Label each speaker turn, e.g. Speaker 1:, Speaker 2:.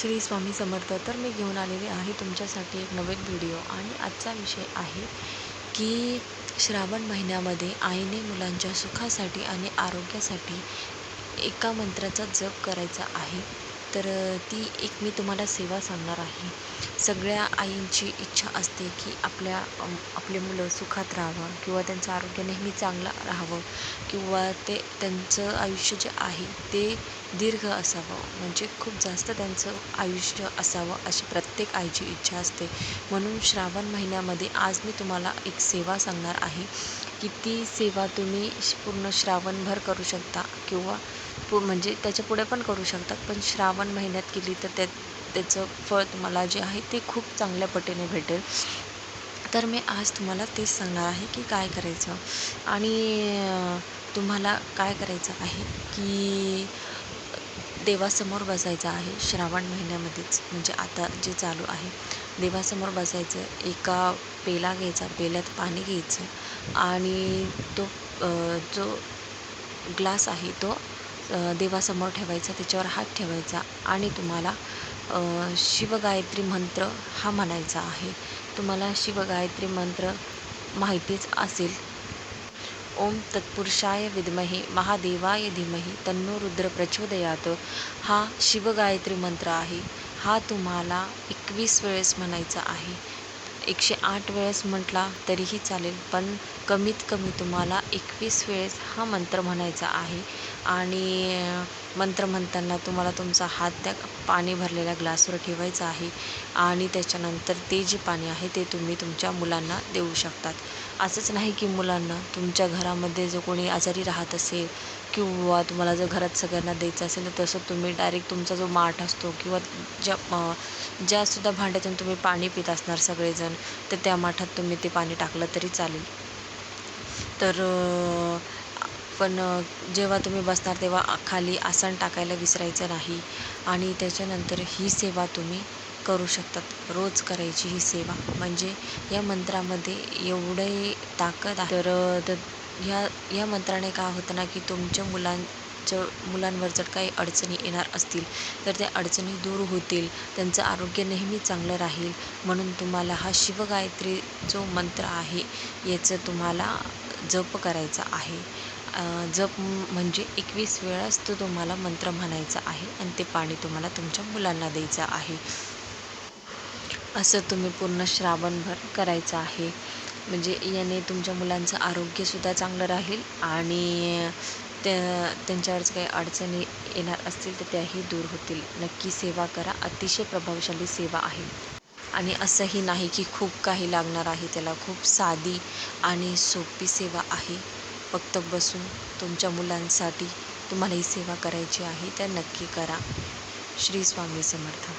Speaker 1: श्री स्वामी समर्थ तर मी घेऊन आलेले आहे तुमच्यासाठी एक नवीन व्हिडिओ आणि आजचा विषय आहे की श्रावण महिन्यामध्ये आईने मुलांच्या सुखासाठी आणि आरोग्यासाठी एका मंत्राचा जप करायचा आहे. तर ती एक मी तुम्हाला सेवा सांगणार आहे. सगळ्या आईंची इच्छा असते की आपल्या आपले मुलं सुखात राहावं किंवा त्यांचं आरोग्य नेहमी चांगलं राहावं किंवा ते त्यांचं आयुष्य जे आहे ते दीर्घ असावं. म्हणजे खूप जास्त त्यांचं आयुष्य असावं अशी प्रत्येक आईची इच्छा असते. म्हणून श्रावण महिन्यामध्ये आज मी तुम्हाला एक सेवा सांगणार आहे की ती सेवा तुम्ही श- पूर्ण श्रावणभर करू शकता किंवा पु म्हणजे त्याच्या पुढे पण करू शकतात पण श्रावण महिन्यात केली तर त्या त्याचं फळ तुम्हाला जे आहे ते खूप चांगल्या पटीने भेटेल. तर मी आज तुम्हाला तेच सांगणार आहे की काय करायचं. आणि तुम्हाला काय करायचं आहे की देवासमोर बसायचं आहे श्रावण महिन्यामध्येच म्हणजे आता जे चालू आहे. देवासमोर बसायचं एका पेला घ्यायचा पेल्यात पाणी घ्यायचं आणि तो जो ग्लास आहे तो देवासमोर ठेवायचा त्याच्यावर हात ठेवायचा आणि तुम्हाला शिवगायत्री मंत्र हा म्हणायचा आहे. तुम्हाला शिवगायत्री मंत्र माहितीच असेल ओम तत्पुरुषाय विद्महे महादेवाय धीमहि तन्नो रुद्र प्रचोदयात. हा शिवगायत्री मंत्र आहे. हा तुम्हाला एकवीस वेळेस म्हणायचा आहे. एकशे आठ वेळेस म्हटला तरीही चालेल पण कमीत कमी तुम्हाला एकवीस वेळेस हा मंत्र म्हणायचा आहे. आणि मंत्र म्हणताना तुम्हाला तुमचा हात त्या पाणी भरलेल्या ग्लासवर ठेवायचा आहे आणि त्याच्यानंतर ते जे पाणी आहे ते तुम्ही तुमच्या मुलांना देऊ शकतात. असंच नाही की मुलांना तुमच्या घरामध्ये जो कोणी आजारी राहत असेल किंवा तुम्हाला जर घरात सगळ्यांना द्यायचं असेल तर तसं तुम्ही डायरेक्ट तुमचा जो माठ असतो किंवा ज्या ज्यासुद्धा भांड्यातून तुम्ही पाणी पित असणार सगळेजण तर त्या माठात तुम्ही ते पाणी टाकलं तरी चालेल. तर पण जेव्हा तुम्ही बसणार तेव्हा खाली आसन टाकायला विसरायचं नाही आणि त्याच्यानंतर ही सेवा तुम्ही करू शकतात. रोज करायची ही सेवा. म्हणजे या मंत्रामध्ये एवढे ताकद आहे. तर ह्या या मंत्राने काय होतं ना की तुमच्या मुलां मुलांच्या मुलांवर जर काही अडचणी येणार असतील तर त्या अडचणी दूर होतील. त्यांचं आरोग्य नेहमी चांगलं राहील. म्हणून तुम्हाला हा शिवगायत्री जो मंत्र आहे याचं तुम्हाला जप करायचा आहे. जप म्हणजे एकवीस वेळाच तो तुम्हाला मंत्र म्हणायचा आहे आणि ते पाणी तुम्हाला तुमच्या मुलांना द्यायचं आहे. असं तुम्ही पूर्ण श्रावणभर करायचं आहे. म्हणजे याने तुमच्या मुलांचं आरोग्यसुद्धा चांगलं राहील आणि त्या त्यांच्यावरच काही अडचणी येणार असतील तर त्याही दूर होतील. नक्की सेवा करा. अतिशय प्रभावशाली सेवा आहे. आणि असंही नाही की खूप काही लागणार आहे. त्याला खूप साधी आणि सोपी सेवा आहे. फक्त बसून तुमच्या मुलांसाठी तुम्हाला ही सेवा करायची आहे. तर नक्की करा. श्री स्वामी समर्थ.